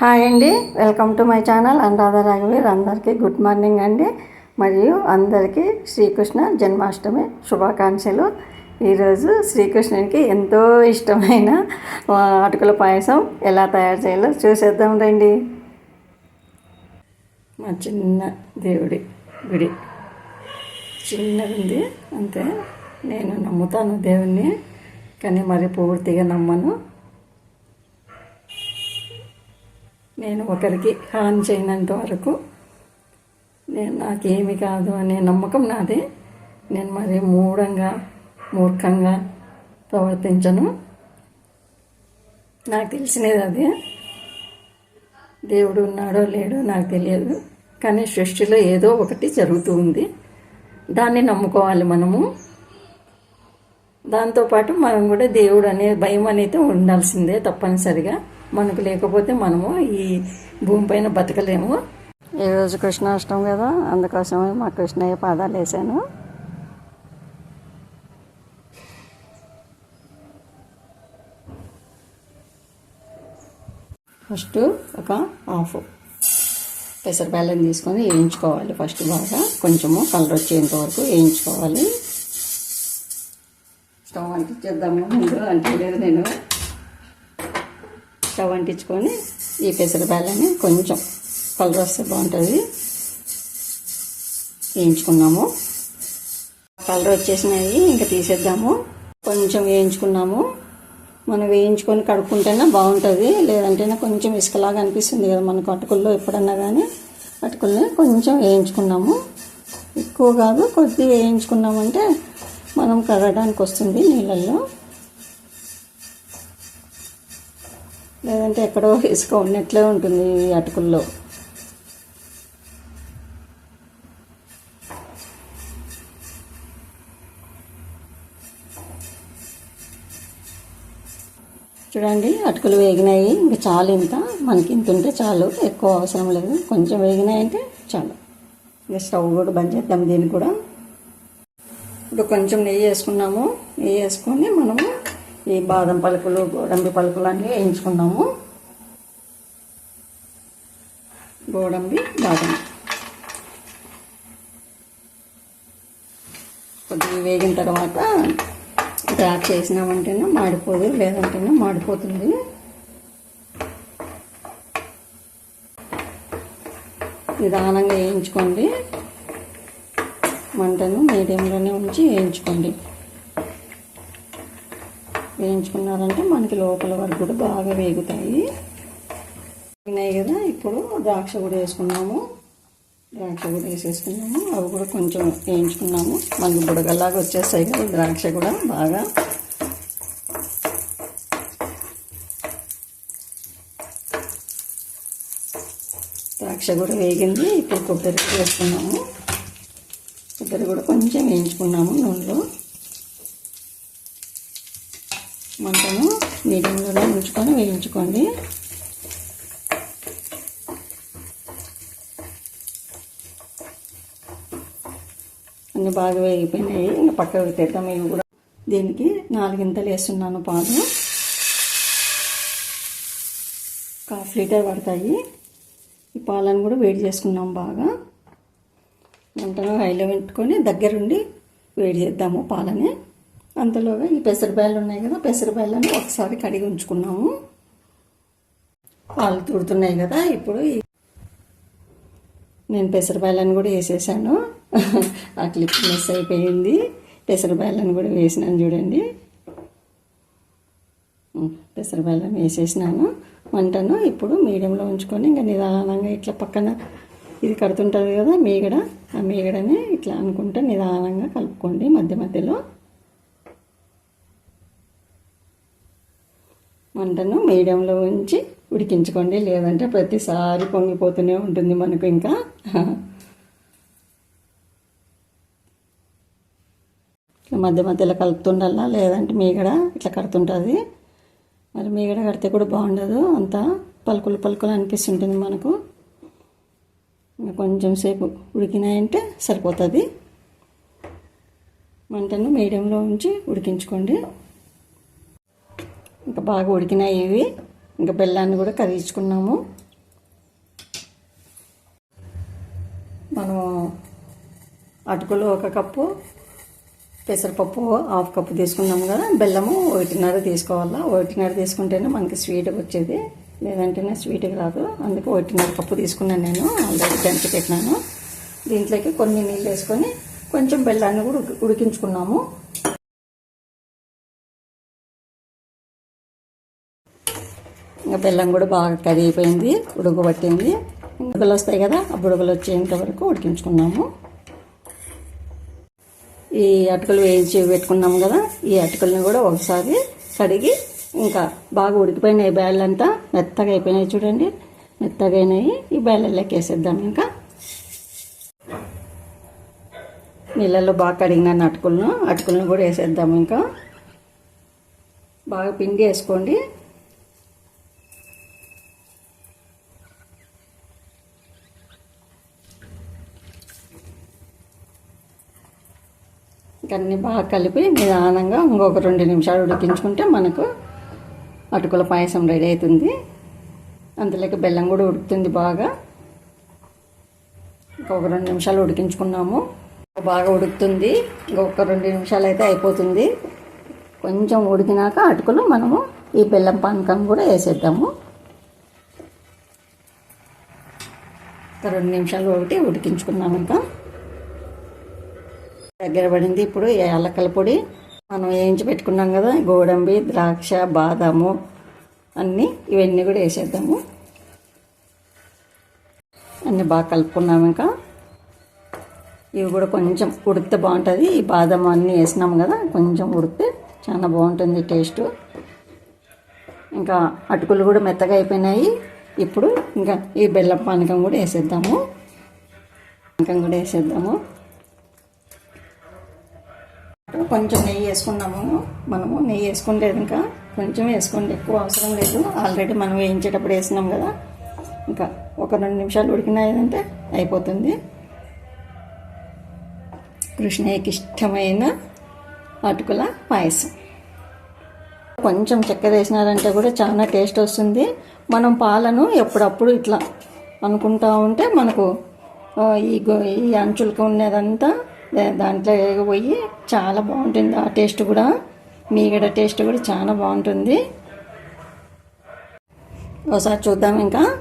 Hi అండి. Welcome to my channel. Anuradha రాఘవీర్ అందరికీ good morning అండి. మరియు అందరికీ శ్రీకృష్ణ జన్మాష్టమి శుభాకాంక్షలు. ఈరోజు శ్రీకృష్ణునికి ఎంతో ఇష్టమైన అటుకుల పాయసం ఎలా తయారు చేయాలో చూసేద్దాం రండి. మా చిన్న దేవుడి గుడి. చిన్నది ఉంది అంతే. నేను నమ్ముతాను దేవుణ్ణి కానీ మరి పూర్తిగా నమ్మను. నేను ఒకరికి హాని చేయనంత వరకు నేను నాకేమి కాదు అనే నమ్మకం నాది. నేను మరి మూఢంగా మూర్ఖంగా ప్రవర్తించను. నాకు తెలిసినది అదే. దేవుడు ఉన్నాడో లేడో నాకు తెలియదు. కానీ సృష్టిలో ఏదో ఒకటి జరుగుతూ ఉంది. దాన్ని నమ్ముకోవాలి మనము. దాంతోపాటు మనం కూడా దేవుడు అనే భయం అనేది ఉండాల్సిందే తప్పనిసరిగా. మనకు లేకపోతే మనము ఈ భూమిపైన బతకలేము. ఈరోజు కృష్ణాష్టమి కదా అందుకోసమే మా కృష్ణయ్య పాదాలు వేసాను ఫస్ట్ ఒక హాఫ్ పెసరబెల్లం తీసుకొని వేయించుకోవాలి ఫస్ట్ బాగా. కొంచెము కలర్ వచ్చేంత వరకు వేయించుకోవాలి. స్టవ్ అంటించేద్దాము ముందు అంటలేదు నేను స్టవ్ అంటించుకొని ఈ పెసరపాయలని కొంచెం కలర్ వస్తే బాగుంటుంది. వేయించుకున్నాము. కలర్ వచ్చేసినాయి ఇంకా తీసేద్దాము. కొంచెం వేయించుకున్నాము. మనం వేయించుకొని కడుక్కుంటేనే బాగుంటుంది. లేదంటేనే కొంచెం ఇసుకలాగా అనిపిస్తుంది కదా మనకు అటుకుల్లో ఎప్పుడన్నా కానీ అటుకుల్ని కొంచెం వేయించుకున్నాము. ఎక్కువ కాదు కొద్ది వేయించుకున్నామంటే మనం కడగడానికి వస్తుంది నీళ్ళల్లో. లేదంటే ఎక్కడో ఇసుక ఉన్నట్లే ఉంటుంది ఈ అటుకుల్లో. చూడండి అటుకులు వేగినాయి. ఇంకా చాలు ఇంత. మనకి ఇంత ఉంటే చాలు. ఎక్కువ అవసరం లేదు. కొంచెం వేగినాయి అంటే చాలు. ఇంకా స్టవ్ కూడా బంద్ చేద్దాం దీన్ని కూడా. ఇప్పుడు కొంచెం నెయ్యి వేసుకున్నాము. నెయ్యి వేసుకొని మనము ఈ బాదం పలుకులు గోడంబి పలుకులు అన్నీ వేయించుకున్నాము గోడంబి బాదం. కొద్దిగా వేగిన తర్వాత ద్రాక్ష వేసినామంటేనే మాడిపోదు లేదంటేనే మాడిపోతుంది. నిదానంగా వేయించుకోండి. మంటను మీడియంలోనే ఉంచి వేయించుకోండి. వేయించుకున్నారంటే మనకి లోపల వరకు కూడా బాగా వేగుతాయి. వేగినాయి కదా ఇప్పుడు ద్రాక్ష కూడా వేసుకున్నాము. ద్రాక్ష కూడా వేసేసుకున్నాము. అవి కూడా కొంచెం వేయించుకున్నాము. మనకి బుడగల్లాగా వచ్చేస్తాయి కదా ద్రాక్ష కూడా బాగా. ద్రాక్ష కూడా వేగింది. ఇప్పుడు కొబ్బరి కూడా వేసుకున్నాము. కొబ్బరి కూడా కొంచెం వేయించుకున్నాము నూనెలో. మంటను మీడియంలోనే ఉంచుకొని వేయించుకోండి. అన్నీ బాగా వేగిపోయినాయి. ఇంకా పక్కకు తెద్దాం ఇవి కూడా. దీనికి నాలుగింతలు వేస్తున్నాను పాలు. హాఫ్ లీటర్ పడతాయి. ఈ పాలను కూడా వేడి చేసుకున్నాం బాగా. మంటను హైలో పెట్టుకొని దగ్గరుండి వేడి చేద్దాము పాలని. అంతలోగా ఈ పెసరబాయలు ఉన్నాయి కదా పెసరబాయలను ఒకసారి కడిగి ఉంచుకున్నాము. పాలు తుడుతున్నాయి కదా ఇప్పుడు నేను పెసరబాయలను కూడా వేసేసాను. ఆ క్లిప్ మిస్ అయిపోయింది. పెసరబాయలను కూడా వేసినాను చూడండి. పెసరబాయలను వేసేసినాను. మంటను ఇప్పుడు మీడియంలో ఉంచుకొని ఇంకా నిదానంగా ఇట్లా పక్కన ఇది కడుతుంటుంది కదా మీగడ ఆ మీగడని ఇట్లా అనుకుంటా నిదానంగా కలుపుకోండి మధ్య మధ్యలో. మంటను మీడియంలో ఉంచి ఉడికించుకోండి. లేదంటే ప్రతిసారి పొంగిపోతూనే ఉంటుంది మనకు ఇంకా. మధ్య మధ్యలో కలుపుతుండాలా లేదంటే మీగడ ఇట్లా కడుతుంటుంది. మరి మీగడ కడితే కూడా బాగుండదు. అంతా పలుకులు పలుకులు అనిపిస్తుంటుంది మనకు. కొంచెం సేపు ఉడికినాయంటే సరిపోతుంది. మంటను మీడియంలో ఉంచి ఉడికించుకోండి. ఇంకా బాగా ఉడికినాయి ఇవి. ఇంకా బెల్లాన్ని కూడా కరిగించుకున్నాము మనము అటుకులు ఒక కప్పు పెసరపప్పు హాఫ్ కప్పు తీసుకున్నాము కదా. బెల్లము ఒకటిన్నర తీసుకోవాలా? ఒకటిన్నర తీసుకుంటేనే మనకి స్వీట్ వచ్చేది. లేదంటేనే స్వీట్కి రాదు. అందుకే ఒకటిన్నర కప్పు తీసుకున్నాను నేను. ఆల్రెడీ దంచి పెట్టినాను. దీంట్లోకి కొన్ని నీళ్ళు వేసుకొని కొంచెం బెల్లాన్ని కూడా ఉడికించుకున్నాము. ఇంకా బెల్లం కూడా బాగా కరిగిపోయింది ఉడకబట్టింది. బుడగలు వస్తాయి కదా ఆ బుడగలు వచ్చేంత వరకు ఉడికించుకున్నాము. ఈ అటుకులు వేయించి పెట్టుకున్నాము కదా ఈ అటుకలను కూడా ఒకసారి కడిగి ఇంకా బాగా ఉడికిపోయినాయి బ్యాళ్ళంతా. మెత్తగా అయిపోయినాయి చూడండి మెత్తగా అయినాయి. ఈ బ్యాళ్ళలోకి వేసేద్దాం ఇంకా. నీళ్ళల్లో బాగా కడిగినాను అటుకులను అటుకులను కూడా వేసేద్దాం ఇంకా. బాగా పిండి వేసుకోండి. అన్నీ బాగా కలిపి నిదానంగా ఇంకొక రెండు నిమిషాలు ఉడికించుకుంటే మనకు అటుకుల పాయసం రెడీ అవుతుంది. అందులోకి బెల్లం కూడా ఉడుకుతుంది బాగా. ఇంకొక రెండు నిమిషాలు ఉడికించుకున్నాము. బాగా ఉడుకుతుంది. ఇంకొక రెండు నిమిషాలు అయితే అయిపోతుంది. కొంచెం ఉడికినాక అటుకులు మనము ఈ బెల్లం పానకం కూడా వేసేద్దాము. ఒక రెండు నిమిషాలు ఒకటి ఉడికించుకున్నాము ఇంకా. దగ్గర పడింది. ఇప్పుడు ఈ పొడి మనం వేయించి పెట్టుకున్నాం కదా గోడంబి ద్రాక్ష బాదాము అన్నీ ఇవన్నీ కూడా వేసేద్దాము. అన్నీ బాగా కలుపుకున్నాం ఇంకా. ఇవి కూడా కొంచెం ఉడికితే బాగుంటుంది. ఈ బాదం అన్నీ వేసినాము కదా కొంచెం ఉడితే చాలా బాగుంటుంది టేస్ట్. ఇంకా అటుకులు కూడా మెత్తగా అయిపోయినాయి. ఇప్పుడు ఇంకా ఈ బెల్లం పానకం కూడా వేసేద్దాము. పానకం కూడా వేసేద్దాము. కొంచెం నెయ్యి వేసుకున్నాము మనము. నెయ్యి వేసుకుంటేది ఇంకా కొంచెం వేసుకోండి ఎక్కువ అవసరం లేదు. ఆల్రెడీ మనం వేయించేటప్పుడు వేసినాం కదా. ఇంకా ఒక రెండు నిమిషాలు ఉడికినాయంటే అయిపోతుంది. కృష్ణయ్యకి ఇష్టమైన అటుకుల పాయసం. కొంచెం చక్కెర వేసినారంటే కూడా చాలా టేస్ట్ వస్తుంది. మనం పాలను ఎప్పుడప్పుడు ఇట్లా అనుకుంటా ఉంటే మనకు ఈ గో- ఈ అంచులకు ఉన్నదంతా దాంట్లో పోయి చాలా బాగుంటుంది. ఆ టేస్ట్ కూడా. మీగడ టేస్ట్ కూడా చాలా బాగుంటుంది. ఒకసారి చూద్దాం ఇంకా.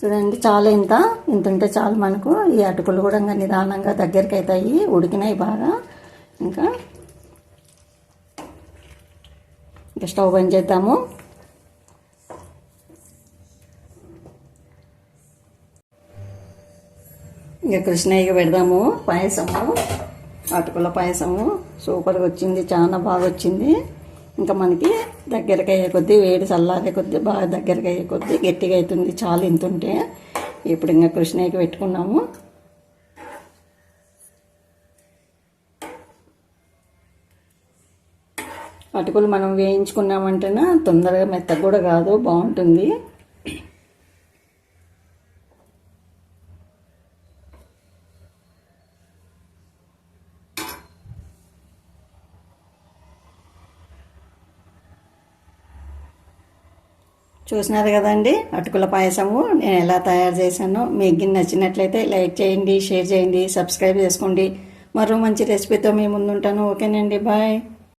చూడండి చాలా ఇంత. ఇంత ఉంటే చాలు మనకు. ఈ అటుకులు కూడా ఇంకా నిదానంగా దగ్గరికి అవుతాయి ఉడికినాయి బాగా. ఇంకా. ఇంకా స్టవ్ బంద్ చేద్దాము. ఇంకా కృష్ణయ్యకి పెడదాము. పాయసము అటుకుల పాయసము. సూపర్గా వచ్చింది చాలా బాగా వచ్చింది. ఇంకా మనకి దగ్గరికి అయ్యే కొద్దీ వేడి చల్లారే కొద్దీ బాగా దగ్గరికి అయ్యే కొద్దీ గట్టిగా అవుతుంది చాలా ఇంతుంటే. ఇప్పుడు ఇంకా కృష్ణయ్యకి పెట్టుకున్నాము. అటుకులు మనం వేయించుకున్నామంటేనా తొందరగా మెత్తగా కూడా కాదు బాగుంటుంది. చూసినారు కదండి? అటుకుల పాయసము నేను ఎలా తయారు చేశానో. మీకు నచ్చినట్లయితే లైక్ చేయండి షేర్ చేయండి సబ్స్క్రైబ్ చేసుకోండి. మరో మంచి రెసిపీతో మీ ముందుంటాను. ఓకేనండి బాయ్.